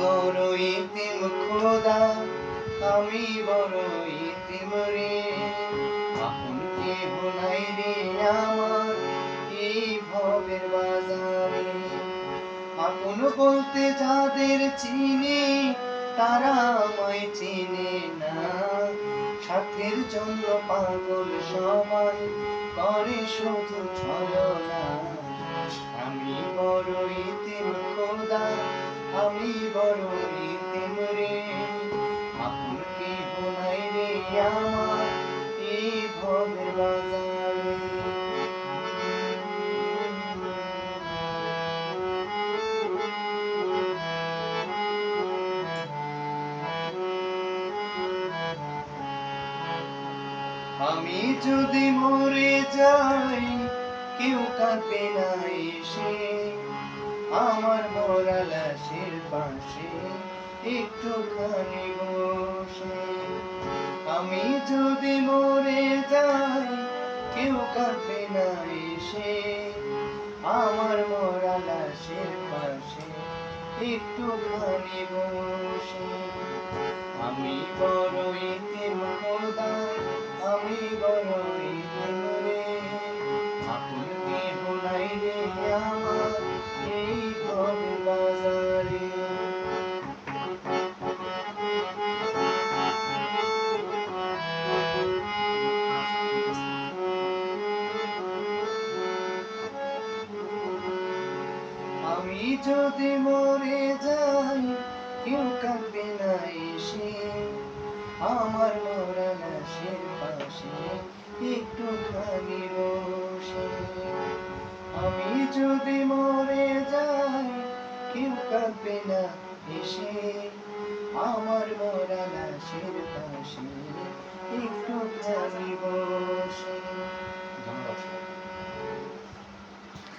বড় খোদা, আমি বড় ইতিম রে। আপন কেহ নাই রে আমার এই ভবের বাজারে। আপন বলতে যাদের চিনি, তারা আমায় চিনে না। সাথের জন্য পাগল সবাই করে শুধু ছলনা। আমি আমি বড় ইতিম রে আপন কেহ নাই রে আমার এই ভবের বাজারে? আমি যদি মরে যাই, কেউ কাঁদবে না এসে। আমার মরা লাশের পাশে একটুখানি বসে। আমি যদি মরে যাই, কেউ কাঁদবে না এসে। আমার মরা লাশের পাশে একটুখানি বসে। আমি বড় ইতিম আমি বড় আমি যদি মরে যাই, কেউ কাঁদবে না এসে। আমার মরা লাশের পাশে একটুখানি বসে। আমি যদি মরে যাই, কেউ কাঁদবে না এসে। আমার মরা লাশের পাশে একটুখানি বসে।